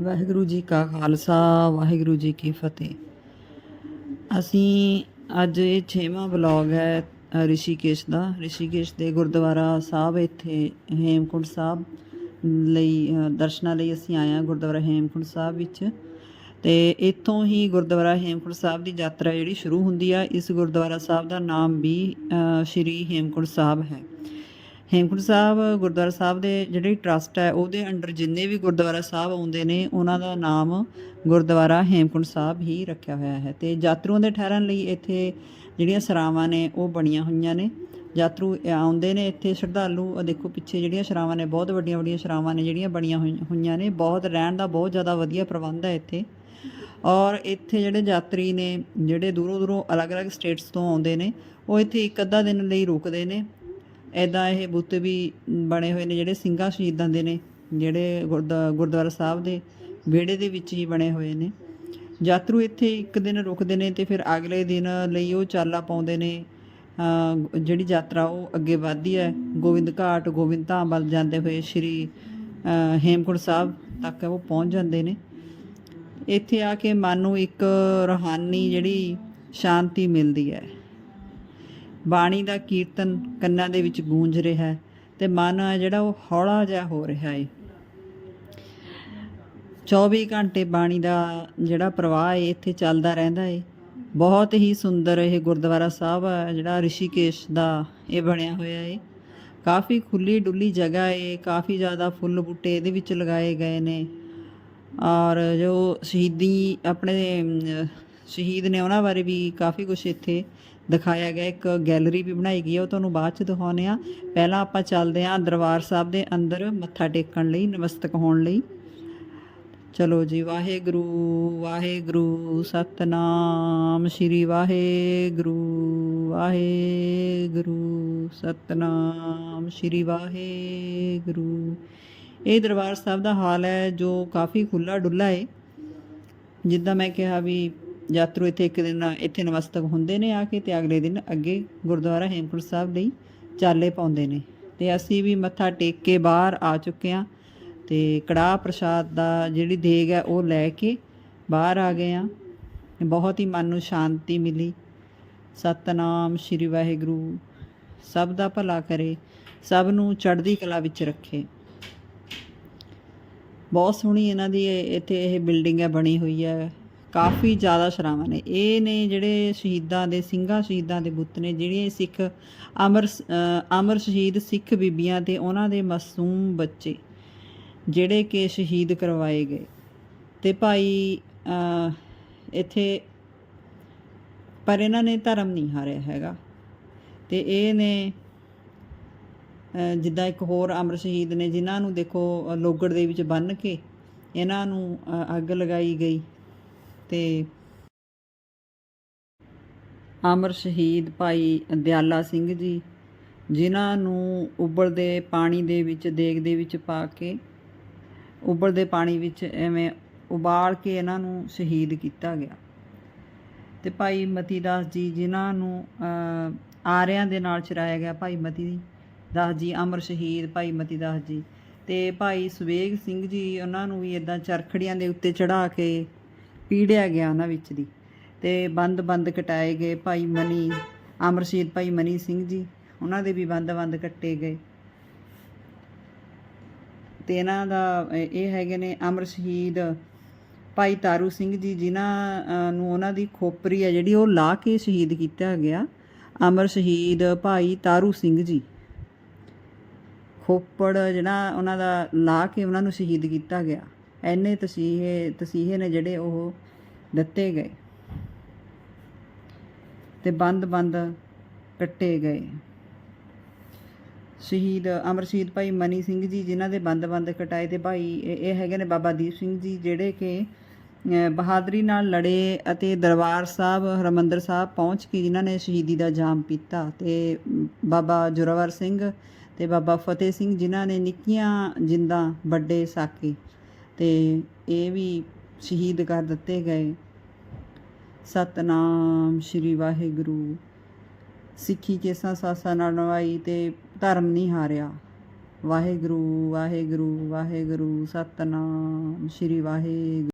ਵਾਹਿਗੁਰੂ ਜੀ ਕਾ ਖਾਲਸਾ, ਵਾਹਿਗੁਰੂ ਜੀ ਕੀ ਫਤਿਹ। ਅਸੀਂ ਅੱਜ ਇਹ 6ਵਾਂ ਬਲੌਗ ਹੈ, ਰਿਸ਼ੀਕੇਸ਼ ਦਾ। ਰਿਸ਼ੀਕੇਸ਼ ਦੇ ਗੁਰਦੁਆਰਾ ਸਾਹਿਬ ਇੱਥੇ ਹੇਮਕੁੰਟ ਸਾਹਿਬ ਲਈ ਦਰਸ਼ਨਾਂ ਲਈ ਅਸੀਂ ਆਏ ਹਾਂ, ਗੁਰਦੁਆਰਾ ਹੇਮਕੁੰਟ ਸਾਹਿਬ ਵਿੱਚ। ਤੇ ਇੱਥੋਂ ਹੀ ਗੁਰਦੁਆਰਾ ਹੇਮਕੁੰਟ ਸਾਹਿਬ ਦੀ ਯਾਤਰਾ ਜਿਹੜੀ ਸ਼ੁਰੂ ਹੁੰਦੀ ਆ, ਇਸ ਗੁਰਦੁਆਰਾ ਸਾਹਿਬ ਦਾ ਨਾਮ ਵੀ ਸ਼੍ਰੀ ਹੇਮਕੁੰਟ ਸਾਹਿਬ ਹੈ। ਹੇਮਕੁੰਟ ਸਾਹਿਬ, ਗੁਰਦੁਆਰਾ ਸਾਹਿਬ ਦੇ ਜਿਹੜੀ ਟਰਸਟ ਹੈ, ਉਹਦੇ ਅੰਡਰ ਜਿੰਨੇ ਵੀ ਗੁਰਦੁਆਰਾ ਸਾਹਿਬ ਆਉਂਦੇ ਨੇ, ਉਹਨਾਂ ਦਾ ਨਾਮ ਗੁਰਦੁਆਰਾ ਹੇਮਕੁੰਟ ਸਾਹਿਬ ਹੀ ਰੱਖਿਆ ਹੋਇਆ ਹੈ। ਤੇ ਯਾਤਰੂਆਂ ਦੇ ਠਹਿਰਨ ਲਈ ਇੱਥੇ ਜਿਹੜੀਆਂ ਸਰਾਵਾਂ ਨੇ, ਉਹ ਬਣੀਆਂ ਹੋਈਆਂ ਨੇ। ਯਾਤਰੂ ਆਉਂਦੇ ਨੇ ਇੱਥੇ, ਸ਼ਰਧਾਲੂ, ਆਹ ਦੇਖੋ ਪਿੱਛੇ ਜਿਹੜੀਆਂ ਸ਼ਰਾਵਾਂ ਨੇ, ਬਹੁਤ ਵੱਡੀਆਂ ਵੱਡੀਆਂ ਸ਼ਰਾਵਾਂ ਨੇ ਜਿਹੜੀਆਂ ਬਣੀਆਂ ਹੋਈ- ਹੋਈਆਂ ਨੇ। ਬਹੁਤ ਰਹਿਣ ਦਾ ਬਹੁਤ ਜ਼ਿਆਦਾ ਵਧੀਆ ਪ੍ਰਬੰਧ ਹੈ ਇੱਥੇ। ਔਰ ਇੱਥੇ ਜਿਹੜੇ ਯਾਤਰੀ ਨੇ, ਜਿਹੜੇ ਦੂਰੋਂ ਦੂਰੋਂ ਅਲੱਗ-ਅਲੱਗ ਸਟੇਟਸ ਤੋਂ ਆਉਂਦੇ ਨੇ, ਉਹ ਇੱਥੇ ਇੱਕ ਅੱਧਾ ਦਿਨ ਲਈ ਰੁਕਦੇ ਨੇ। ਐਦਾਂ ਇਹ ਬੁੱਤ ਵੀ ਬਣੇ ਹੋਏ ਨੇ ਜਿਹੜੇ ਸਿੰਘਾਂ ਸ਼ਹੀਦਾਂ ਦੇ ਨੇ ਜਿਹੜੇ ਗੁਰਦਾ- ਗੁਰਦੁਆਰਾ ਸਾਹਿਬ ਦੇ ਵਿਹੜੇ ਦੇ ਵਿੱਚ ਹੀ ਬਣੇ ਹੋਏ ਨੇ। ਯਾਤਰੂ ਇੱਥੇ ਇੱਕ ਦਿਨ ਰੁਕਦੇ ਨੇ ਤੇ ਫਿਰ ਅਗਲੇ ਦਿਨ ਲਈ ਉਹ ਚਾਲਾ ਪਾਉਂਦੇ ਨੇ। ਜਿਹੜੀ ਯਾਤਰਾ ਉਹ ਅੱਗੇ ਵਧਦੀ ਹੈ। ਗੋਬਿੰਦ ਘਾਟ ਗੋਬਿੰਦ ਧਾਮ ਵੱਲ ਜਾਂਦੇ ਹੋਏ ਸ਼੍ਰੀ ਅ, ਹੇਮਕੁੰਟ ਸਾਹਿਬ ਤੱਕ ਉਹ ਪਹੁੰਚ ਜਾਂਦੇ ਨੇ। ਇੱਥੇ ਆ ਕੇ ਮਨ ਨੂੰ ਇੱਕ ਰੂਹਾਨੀ ਜਿਹੜੀ ਸ਼ਾਂਤੀ ਮਿਲਦੀ ਹੈ। ਬਾਣੀ ਦਾ ਕੀਰਤਨ ਕੰਨਾਂ ਦੇ ਵਿੱਚ ਗੂੰਜ ਰਿਹਾ ਹੈ ਤੇ ਮਨ ਆ ਜਿਹੜਾ ਉਹ ਹੌਲਾ ਜਿਹਾ ਹੋ ਰਿਹਾ ਹੈ 24 ਘੰਟੇ ਬਾਣੀ ਦਾ ਜਿਹੜਾ ਪ੍ਰਵਾਹ ਹੈ ਇੱਥੇ ਚੱਲਦਾ ਰਹਿੰਦਾ ਏ। ਬਹੁਤ ਹੀ ਸੁੰਦਰ ਇਹ ਗੁਰਦੁਆਰਾ ਸਾਹਿਬ ਹੈ ਜਿਹੜਾ ਰਿਸ਼ੀਕੇਸ਼ ਦਾ ਇਹ ਬਣਿਆ ਹੋਇਆ ਏ। ਕਾਫੀ ਖੁੱਲੀ ਡੁੱਲੀ ਜਗ੍ਹਾ ਏ, ਕਾਫੀ ਜ਼ਿਆਦਾ ਫੁੱਲ ਬੂਟੇ ਇਹਦੇ ਵਿੱਚ ਲਗਾਏ ਗਏ ਨੇ। ਔਰ ਜੋ ਸ਼ਹੀਦੀ ਆਪਣੇ ਸ਼ਹੀਦ ਨੇ ਉਹਨਾਂ ਬਾਰੇ ਵੀ ਕਾਫੀ ਕੁਝ ਇੱਥੇ ਦਿਖਾਇਆ ਗਿਆ, ਇੱਕ ਗੈਲਰੀ ਵੀ ਬਣਾਈ ਗਈ ਹੈ, ਉਹ ਤੁਹਾਨੂੰ ਬਾਅਦ ਚ ਦਿਖਾਉਂਦੇ ਆ ਪਹਿਲਾਂ ਆਪਾਂ ਚੱਲਦੇ ਆ ਦਰਬਾਰ ਸਾਹਿਬ ਦੇ ਅੰਦਰ, ਮੱਥਾ ਟੇਕਣ ਲਈ, ਨਮਸਤਕ ਹੋਣ ਲਈ। ਚਲੋ ਜੀ, ਵਾਹਿਗੁਰੂ ਵਾਹਿਗੁਰੂ, ਸਤਨਾਮ, ਸ਼੍ਰੀ ਵਾਹਿਗੁਰੂ ਵਾਹਿਗੁਰੂ, ਸਤਨਾਮ, ਸ਼੍ਰੀ ਵਾਹਿਗੁਰੂ। ਇਹ ਦਰਬਾਰ ਸਾਹਿਬ ਦਾ ਹਾਲ ਹੈ, ਜੋ ਕਾਫੀ ਖੁੱਲਾ ਡੁੱਲਾ ਹੈ ਜਿੱਦਾਂ ਮੈਂ ਕਿਹਾ ਵੀ ਯਾਤਰੂ ਇੱਥੇ ਇੱਕ ਦਿਨ, ਇੱਥੇ ਨਮਸਤਕ ਹੁੰਦੇ ਨੇ ਆ ਕੇ ਤੇ ਅਗਲੇ ਦਿਨ ਅੱਗੇ ਗੁਰਦੁਆਰਾ ਹੇਮਕੁੰਟ ਸਾਹਿਬ ਲਈ ਚਾਲੇ ਪਾਉਂਦੇ ਨੇ। ਤੇ ਅਸੀਂ ਵੀ ਮੱਥਾ ਟੇਕ ਕੇ ਬਾਹਰ ਆ ਚੁੱਕੇ ਹਾਂ ਤੇ ਕੜਾਹ ਪ੍ਰਸ਼ਾਦ ਦਾ ਜਿਹੜੀ ਦੇਗ ਹੈ ਉਹ ਲੈ ਕੇ ਬਾਹਰ ਆ ਗਏ ਆ ਬਹੁਤ ਹੀ ਮਨ ਨੂੰ ਸ਼ਾਂਤੀ ਮਿਲੀ। ਸਤਨਾਮ ਸ਼੍ਰੀ ਵਾਹਿਗੁਰੂ, ਸਭ ਦਾ ਭਲਾ ਕਰੇ, ਸਭ ਨੂੰ ਚੜ੍ਹਦੀ ਕਲਾ ਵਿੱਚ ਰੱਖੇ। ਬਹੁਤ ਸੋਹਣੀ ਇਹਨਾਂ ਦੀ ਇੱਥੇ ਇਹ ਬਿਲਡਿੰਗ ਹੈ, ਬਣੀ ਹੋਈ ਹੈ। ਕਾਫੀ ਜ਼ਿਆਦਾ ਸ਼ਰਾਵਾਂ ਨੇ। ਇਹ ਨੇ ਜਿਹੜੇ ਸ਼ਹੀਦਾਂ ਦੇ, ਸਿੰਘਾਂ ਸ਼ਹੀਦਾਂ ਦੇ ਬੁੱਤ ਨੇ ਜਿਹੜੇ ਸਿੱਖ ਅਮਰ ਅਮਰ ਸ਼ਹੀਦ ਸਿੱਖ ਬੀਬੀਆਂ ਤੇ ਉਹਨਾਂ ਦੇ ਮਾਸੂਮ ਬੱਚੇ, ਜਿਹੜੇ ਕਿ ਸ਼ਹੀਦ ਕਰਵਾਏ ਗਏ। ਤੇ ਭਾਈ ਇੱਥੇ, ਪਰ ਇਹਨਾਂ ਨੇ ਧਰਮ ਨਹੀਂ ਹਾਰਿਆ ਹੈਗਾ। ਤੇ ਇਹ ਨੇ ਜਿੱਦਾਂ ਇੱਕ ਹੋਰ ਅਮਰ ਸ਼ਹੀਦ ਨੇ, ਜਿਨ੍ਹਾਂ ਨੂੰ ਦੇਖੋ ਲੋਗੜ ਦੇ ਵਿੱਚ ਬੰਨ੍ਹ ਕੇ ਇਹਨਾਂ ਨੂੰ ਅੱਗ ਲਗਾਈ ਗਈ। ਤੇ ਅਮਰ ਸ਼ਹੀਦ ਭਾਈ ਦਿਆਲਾ ਸਿੰਘ ਜੀ, ਜਿਨ੍ਹਾਂ ਨੂੰ ਉਬਲਦੇ ਪਾਣੀ ਦੇ ਵਿੱਚ, ਦੇਗ ਦੇ ਵਿੱਚ ਪਾ ਕੇ, ਉਬਲਦੇ ਪਾਣੀ ਵਿੱਚ ਐਵੇਂ ਉਬਾਲ ਕੇ ਇਹਨਾਂ ਨੂੰ ਸ਼ਹੀਦ ਕੀਤਾ ਗਿਆ। ਤੇ ਭਾਈ ਮਤੀ ਦਾਸ ਜੀ, ਜਿਨ੍ਹਾਂ ਨੂੰ ਆਰਿਆਂ ਦੇ ਨਾਲ ਚਰਾਇਆ ਗਿਆ ਭਾਈ ਮਤੀ ਦਾਸ ਜੀ, ਅਮਰ ਸ਼ਹੀਦ ਭਾਈ ਮਤੀ ਦਾਸ ਜੀ। ਤੇ ਭਾਈ ਸੁਵੇਗ ਸਿੰਘ ਜੀ, ਉਹਨਾਂ ਨੂੰ ਵੀ ਇਦਾਂ ਚਰਖੜੀਆਂ ਦੇ ਉੱਤੇ ਚੜਾ ਕੇ ਪੀੜਿਆ ਗਿਆ ਉਹਨਾਂ ਵਿੱਚ ਦੀ। ਤੇ ਬੰਦ ਬੰਦ ਕਟਾਏ ਗਏ ਭਾਈ ਮਨੀ ਅਮਰ ਸ਼ਹੀਦ ਭਾਈ ਮਨੀ ਸਿੰਘ ਜੀ, ਉਹਨਾਂ ਦੇ ਵੀ ਬੰਦ ਬੰਦ ਕੱਟੇ ਗਏ। ਤੇ ਇਹਨਾਂ ਦਾ ਇਹ ਹੈਗੇ ਨੇ ਅਮਰ ਸ਼ਹੀਦ ਭਾਈ ਤਾਰੂ ਸਿੰਘ ਜੀ, ਜਿਨ੍ਹਾਂ ਨੂੰ ਉਹਨਾਂ ਦੀ ਖੋਪਰੀ ਹੈ ਜਿਹੜੀ ਉਹ ਲਾ ਕੇ ਸ਼ਹੀਦ ਕੀਤਾ ਗਿਆ। ਅਮਰ ਸ਼ਹੀਦ ਭਾਈ ਤਾਰੂ ਸਿੰਘ ਜੀ। ਖੋਪੜ ਜਿਹੜਾ ਉਹਨਾਂ ਦਾ ਲਾ ਕੇ ਉਹਨਾਂ ਨੂੰ ਸ਼ਹੀਦ ਕੀਤਾ ਗਿਆ। ਐਨੇ ਤਸੀਹੇ ਤਸੀਹੇ ਨੇ ਜਿਹੜੇ ਉਹ ਦਿੱਤੇ ਗਏ ਤੇ ਬੰਦ ਬੰਦ ਕੱਟੇ ਗਏ। ਸ਼ਹੀਦ ਅਮਰ ਸ਼ਹੀਦ ਭਾਈ ਮਨੀ ਸਿੰਘ ਜੀ ਜਿਨ੍ਹਾਂ ਦੇ ਬੰਦ ਬੰਦ ਕਟਾਏ ਤੇ ਭਾਈ ਇਹ ਹੈਗੇ ਨੇ ਬਾਬਾ ਦੀਪ ਸਿੰਘ ਜੀ ਜਿਹੜੇ ਕਿ ਬਹਾਦਰੀ ਨਾਲ ਲੜੇ ਅਤੇ ਦਰਬਾਰ ਸਾਹਿਬ, ਹਰਮੰਦਰ ਸਾਹਿਬ ਪਹੁੰਚ ਕੇ ਜਿਨ੍ਹਾਂ ਨੇ ਸ਼ਹੀਦੀ ਦਾ ਜਾਮ ਪੀਤਾ ਤੇ ਬਾਬਾ ਜੋਰਾਵਰ ਸਿੰਘ ਤੇ ਬਾਬਾ ਫਤਿਹ ਸਿੰਘ ਜਿਨ੍ਹਾਂ ਨੇ ਨਿੱਕੀਆਂ ਜਿੰਦਾਂ ਵੱਡੇ ਸਾਕੇ ਤੇ ਇਹ ਵੀ ਸ਼ਹੀਦ ਕਰ ਦਿੱਤੇ ਗਏ। ਸਤਨਾਮ ਸ਼੍ਰੀ ਵਾਹਿਗੁਰੂ। ਸਿੱਖੀ ਕੇਸਾਂ ਸਾਸਾਂ ਨਾਲ ਨਵਾਈ ਤੇ ਧਰਮ ਨਹੀਂ ਹਾਰਿਆ। ਵਾਹਿਗੁਰੂ ਵਾਹਿਗੁਰੂ ਵਾਹਿਗੁਰੂ, ਸਤਨਾਮ ਸ਼੍ਰੀ ਵਾਹਿਗੁਰੂ।